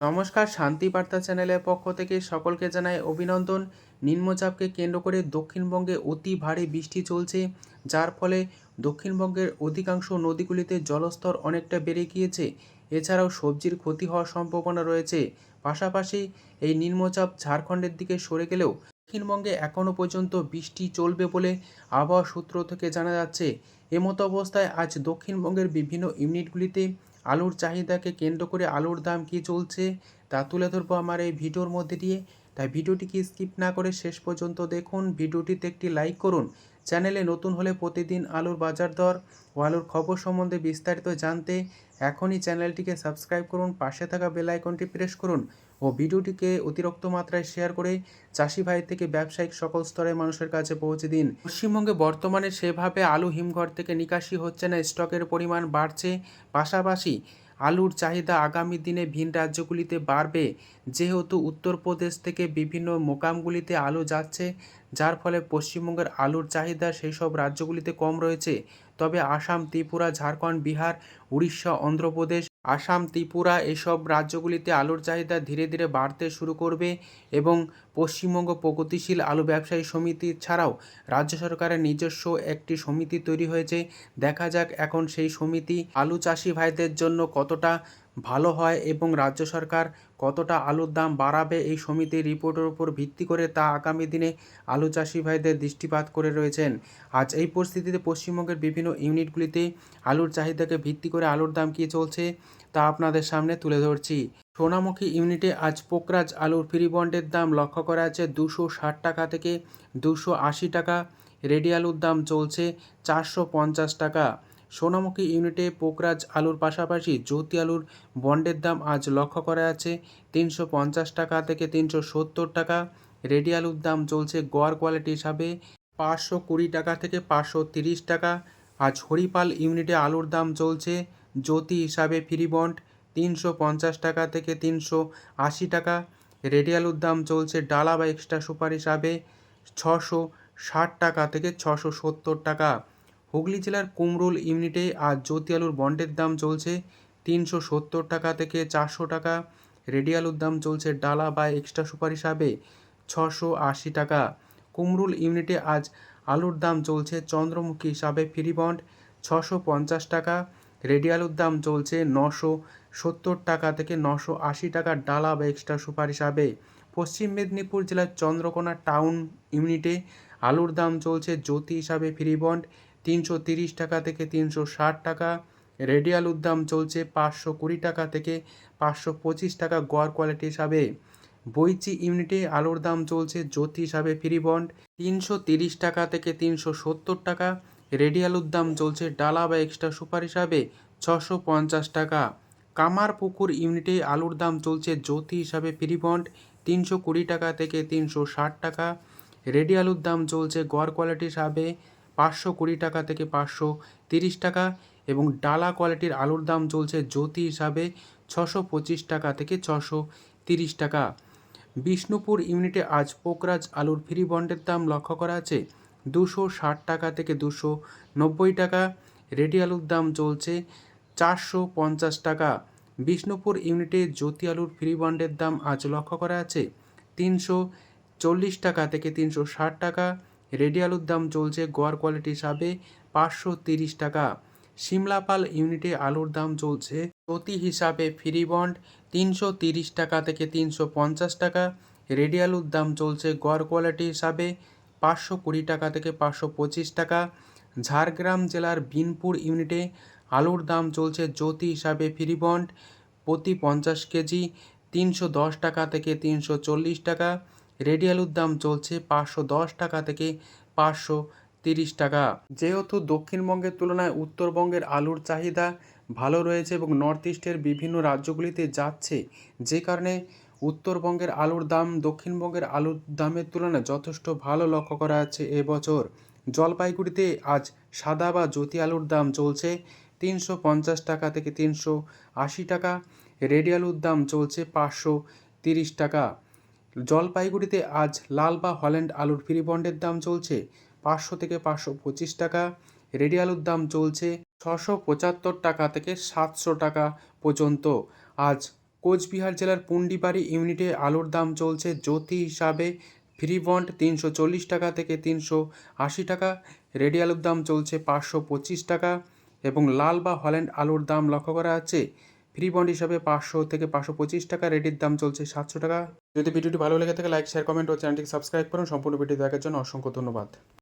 নমস্কার, শান্তি বার্তা চ্যানেলের পক্ষ থেকে সকলকে জানাই অভিনন্দন। নিম্নচাপকে কেন্দ্র করে দক্ষিণবঙ্গে অতি ভারী বৃষ্টি চলছে, যার ফলে দক্ষিণবঙ্গের অধিকাংশ নদীগুলিতে জলস্তর অনেকটা বেড়ে গিয়েছে। এছাড়াও সবজির ক্ষতি হওয়ার সম্ভাবনা রয়েছে। পাশাপাশি এই নিম্নচাপ ঝাড়খণ্ডের দিকে সরে গেলেও দক্ষিণবঙ্গে এখনও পর্যন্ত বৃষ্টি চলবে বলে আবহাওয়া সূত্র থেকে জানা যাচ্ছে। এমতো অবস্থায় আজ দক্ষিণবঙ্গের বিভিন্ন ইউনিটগুলিতে আলুর চাহিদাকে কেন্দ্র করে আলুর দাম কি চলছে তা তুলে ধরবো আমার এই ভিডিওর মধ্যে দিয়ে। তাই ভিডিওটিকে স্কিপ না করে শেষ পর্যন্ত দেখুন। ভিডিওটিতে একটি লাইক করুন। চ্যানেলে নতুন হলে প্রতিদিন আলুর বাজার দর ও আলুর খবর সম্বন্ধে বিস্তারিত জানতে এখনই চ্যানেলটিকে সাবস্ক্রাইব করুন। পাশে থাকা বেল আইকনটি প্রেস করুন। ও ভিডিওটিকে অতিরিক্ত মাত্রায় শেয়ার করে চাষি ভাই থেকে ব্যবসায়িক সকল স্তরের মানুষের কাছে পৌঁছে দিন। পশ্চিমবঙ্গে বর্তমানে সেভাবে আলু হিমঘর থেকে নিকাশি হচ্ছে না, স্টকের পরিমাণ বাড়ছে। পাশাপাশি আলুর চাহিদা আগামী দিনে ভিন রাজ্যগুলিতে বাড়বে। যেহেতু উত্তরপ্রদেশ থেকে বিভিন্ন মোকামগুলিতে আলু যাচ্ছে, যার ফলে পশ্চিমবঙ্গের আলুর চাহিদা সেই সব রাজ্যগুলিতে কম রয়েছে। তবে আসাম, ত্রিপুরা, ঝাড়খণ্ড, বিহার, উড়িষ্যা, অন্ধ্রপ্রদেশ আসাম, ত্রিপুরা এসব রাজ্যগুলিতে আলুর চাহিদা ধীরে ধীরে বাড়তে শুরু করবে এবং পশ্চিমবঙ্গ প্রগতিশীল আলু ব্যবসায়ী সমিতি ছাড়াও রাজ্য সরকারের নিজস্ব একটি সমিতি তৈরি হয়েছে। দেখা যাক এখন সেই সমিতি আলু চাষি ভাইদের জন্য কতটা ভালো হয় এবং রাজ্য সরকার কতটা আলুর দাম বাড়াবে এই সমিতির রিপোর্টের উপর ভিত্তি করে তা আগামী দিনে আলু চাষি ভাইদের দৃষ্টিপাত করে রয়েছেন। আজ এই পরিস্থিতিতে পশ্চিমবঙ্গের বিভিন্ন ইউনিটগুলিতে আলুর চাহিদাকে ভিত্তি করে আলুর দাম কী চলছে তা আপনাদের সামনে তুলে ধরছি। সোনামুখী ইউনিটে আজ পোকরাজ আলুর ফ্রি বন্ডের দাম লক্ষ্য করা আছে দুশো ষাট টাকা থেকে দুশো আশি টাকা। রেডি আলুর দাম চলছে চারশো পঞ্চাশ টাকা। সোনামুখী ইউনিটে পোকরাজ আলুর পাশাপাশি জ্যোতি আলুর বন্ডের দাম আজ লক্ষ্য করা আছে তিনশো পঞ্চাশ টাকা থেকে তিনশো সত্তর টাকা। রেডি আলুর দাম চলছে গড় কোয়ালিটি হিসাবে পাঁচশো কুড়ি টাকা থেকে পাঁচশো তিরিশ টাকা। আজ হরিপাল ইউনিটে আলুর দাম চলছে জ্যোতি হিসাবে ফ্রি বন্ড তিনশো পঞ্চাশ টাকা থেকে তিনশো আশি টাকা। রেডি আলুর দাম চলছে ডালা বা এক্সট্রা সুপার হিসাবে ছশো ষাট টাকা থেকে ছশো সত্তর টাকা। হুগলি জেলার কুমরুল ইউনিটে আজ জ্যোতি আলুর বন্ডের দাম চলছে তিনশো সত্তর টাকা থেকে চারশো টাকা। রেডি আলুর দাম চলছে ডালা বা এক্সট্রা সুপার হিসাবে ছশো আশি টাকা। কুমরুল ইউনিটে আজ আলুর দাম চলছে চন্দ্রমুখী হিসাবে ফ্রি বন্ড ছশো পঞ্চাশ টাকা। রেডি আলুর দাম চলছে নশো সত্তর টাকা থেকে নশো আশি টাকা ডালা বা এক্সট্রা সুপার হিসাবে। পশ্চিম মেদিনীপুর জেলার চন্দ্রকোনা টাউন ইউনিটে আলুর দাম চলছে জ্যোতি হিসাবে ফ্রি বন্ড তিনশো তিরিশ টাকা থেকে তিনশো ষাট টাকা। রেডি আলুর দাম চলছে পাঁচশো কুড়ি টাকা থেকে পাঁচশো পঁচিশ টাকা গড় কোয়ালিটি হিসাবে। বইচি ইউনিটে আলুর দাম চলছে জ্যোতি হিসাবে ফ্রি বন্ড তিনশো তিরিশ টাকা থেকে তিনশো সত্তর টাকা। রেডি আলুর দাম চলছে ডালা বা এক্সট্রা সুপার হিসাবে ছশো পঞ্চাশ টাকা। কামারপুকুর ইউনিটে আলুর দাম চলছে জ্যোতি হিসাবে ফ্রি বন্ড তিনশো কুড়ি টাকা থেকে তিনশো ষাট টাকা। রেডিয়ালুর দাম চলছে গড় কোয়ালিটি হিসাবে পাঁচশো কুড়ি টাকা থেকে পাঁচশো তিরিশ টাকা এবং ডালা কোয়ালিটির আলুর দাম চলছে জ্যোতি হিসাবে ছশো পঁচিশ টাকা থেকে ছশো তিরিশ টাকা। বিষ্ণুপুর ইউনিটে আজ পোকরাজ আলুর ফ্রি বন্ডের দাম লক্ষ্য করা আছে দুশো ষাট টাকা থেকে দুশো নব্বই টাকা। রেডি আলুর দাম চলছে চারশো পঞ্চাশ টাকা। বিষ্ণুপুর ইউনিটে জ্যোতি আলুর ফ্রি বন্ডের দাম আজ লক্ষ্য করা আছে তিনশো চল্লিশ টাকা থেকে তিনশো ষাট টাকা। রেডি আলুর দাম চলছে গড় কোয়ালিটি হিসাবে পাঁচশো তিরিশ টাকা। সিমলাপাল ইউনিটে আলুর দাম চলছে প্রতি হিসাবে ফ্রি বন্ড তিনশো তিরিশ টাকা থেকে তিনশো পঞ্চাশ টাকা। রেডি আলুর দাম চলছে গড় কোয়ালিটি হিসাবে পাঁচশো কুড়ি টাকা থেকে পাঁচশো পঁচিশ টাকা। ঝাড়গ্রাম জেলার বিনপুর ইউনিটে আলুর দাম চলছে জ্যোতি হিসাবে ফ্রি বন্ড প্রতি পঞ্চাশ কেজি তিনশো দশ টাকা থেকে তিনশো চল্লিশ টাকা। রেডি আলুর দাম চলছে পাঁচশো দশ টাকা থেকে পাঁচশো তিরিশ টাকা। যেহেতু দক্ষিণবঙ্গের তুলনায় উত্তরবঙ্গের আলুর চাহিদা ভালো রয়েছে এবং নর্থ ইস্টের বিভিন্ন রাজ্যগুলিতে যাচ্ছে, যে কারণে উত্তরবঙ্গের আলুর দাম দক্ষিণবঙ্গের আলুর দামের তুলনায় যথেষ্ট ভালো লক্ষ্য করা যাচ্ছে এবছর। জলপাইগুড়িতে আজ সাদা বা জ্যোতি আলুর দাম চলছে তিনশো পঞ্চাশ টাকা থেকে তিনশো আশি টাকা। রেডি আলুর দাম চলছে পাঁচশো তিরিশ টাকা। জলপাইগুড়িতে আজ লাল বা হল্যান্ড আলুর ফ্রি বন্ডের দাম চলছে পাঁচশো থেকে পাঁচশো পঁচিশ টাকা। রেডি আলুর দাম চলছে ছশো পঁচাত্তর টাকা থেকে সাতশো টাকা পর্যন্ত। আজ কোচবিহার জেলার পুন্ডিবাড়ি ইউনিটে আলুর দাম চলছে জ্যোতি হিসাবে ফ্রি বন্ড তিনশো চল্লিশ টাকা থেকে তিনশো আশি টাকা, রেডি আলুর দাম চলছে পাঁচশো পঁচিশ টাকা এবং লাল বা হল্যান্ড আলুর দাম লক্ষ্য করা যাচ্ছে ফ্রি বন্ড হিসাবে পাঁচশো থেকে পাঁচশো পঁচিশ টাকা রেডির দাম চলছে সাতশো টাকা। যদি ভিডিওটি ভালো লেগে থাকে, লাইক শেয়ার কমেন্ট ও চ্যানেলটিকে সাবস্ক্রাইব করুন। সম্পূর্ণ ভিডিও দেখার জন্য অসংখ্য ধন্যবাদ।